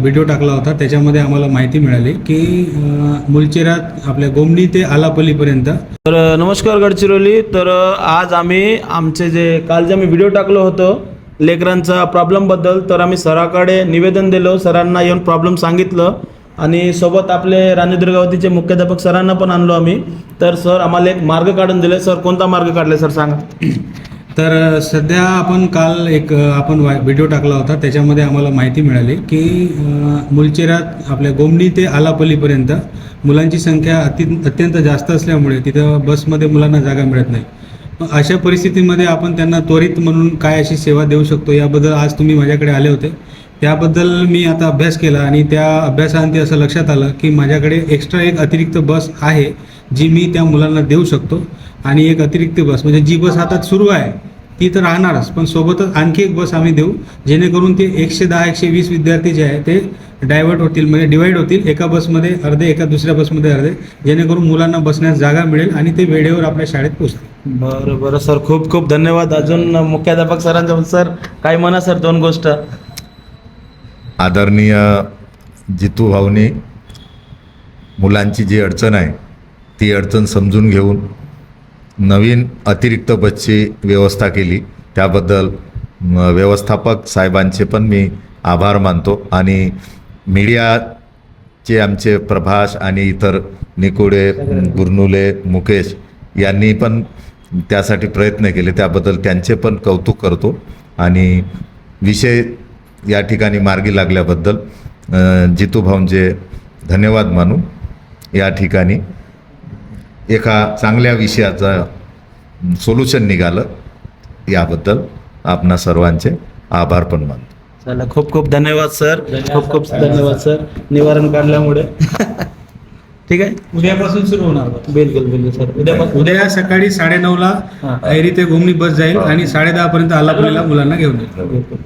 Video टाकला होता त्याच्यामध्ये आम्हाला माहिती मिळाली की मुलचेरात आपल्या गोमडी ते आलापल्लीपर्यंत. तर नमस्कार गडचिरोली. तर आज आम्ही आमचे जे काल जे आम्ही व्हिडिओ टाकलो होतो लेकरांचा प्रॉब्लेमबद्दल तर आम्ही सराकडे निवेदन दिलो सरांना येऊन प्रॉब्लेम सांगितलं. आणि सोबत आपले राणी दुर्गावतीचे मुख्याध्यापक सरांना पण आणलो आम्ही. तर सर आम्हाला एक मार्ग काढून दिले. सर कोणता मार्ग काढले? सर सांगा. तर सध्या आपण काल एक आपण वाय व्हिडिओ टाकला होता. त्याच्यामध्ये आम्हाला माहिती मिळाली की मुलचेरात आपल्या गोमणी ते आलापल्लीपर्यंत मुलांची संख्या अति अत्यंत जास्त असल्यामुळे तिथं बसमध्ये मुलांना जागा मिळत नाही. अशा परिस्थितीमध्ये आपण त्यांना त्वरित म्हणून काय अशी सेवा देऊ शकतो याबद्दल आज तुम्ही माझ्याकडे आले होते. त्याबद्दल मी आता अभ्यास केला आणि त्या अभ्यासांती असं लक्षात आलं की माझ्याकडे एक्स्ट्रा एक अतिरिक्त बस आहे जी मी त्या मुलांना देऊ शकतो. आणि एक अतिरिक्त बस म्हणजे जी बस हातात सुरू आहे ती तर राहणारच पण सोबतच आणखी एक बस आम्ही देऊ जेणेकरून ते एकशे दहा एकशे वीस विद्यार्थी जे आहे ते डायव्हर्ट होतील म्हणजे डिवाईड होतील एका बसमध्ये अर्धे एका दुसऱ्या बसमध्ये अर्धे जेणेकरून मुलांना बसण्यास जागा मिळेल आणि ते वेळेवर आपल्या शाळेत पोहोचतील. बरं बरं सर खूप खूप धन्यवाद. अजून मुख्याध्यापक सरांच्या सर काय म्हणा सर दोन गोष्ट. आदरणीय जितू भाऊनी मुलांची जी अडचण आहे ती अडचण समजून घेऊन नवीन अतिरिक्त बसची व्यवस्था केली. त्याबद्दल व्यवस्थापक साहेबांचे पण मी आभार मानतो आणि मीडियाचे आमचे प्रभास आणि इतर निकोडे गुरनुले मुकेश यांनी पण त्यासाठी प्रयत्न केले. त्याबद्दल त्यांचे पण कौतुक करतो आणि विषय या ठिकाणी मार्गी लागल्याबद्दल अ, जितू भाऊंचे धन्यवाद मानू. या ठिकाणी एका चांगल्या विषयाचं सोल्युशन निघालं. याबद्दल आपणा सर्वांचे आभार पण मानतो. चला खूप खूप धन्यवाद सर. खूप खूप धन्यवाद सर. निवारण काढल्यामुळे. ठीक आहे? उद्यापासून सुरू होणार. बिलकुल बिलकुल सर. उद्यापासून उद्या सकाळी साडेनऊला हां. ऐरी ते घुमणी बस जाईल आणि साडेदहा पर्यंत आलापल्लीला मुलांना घेऊन येईल. बिलकुल.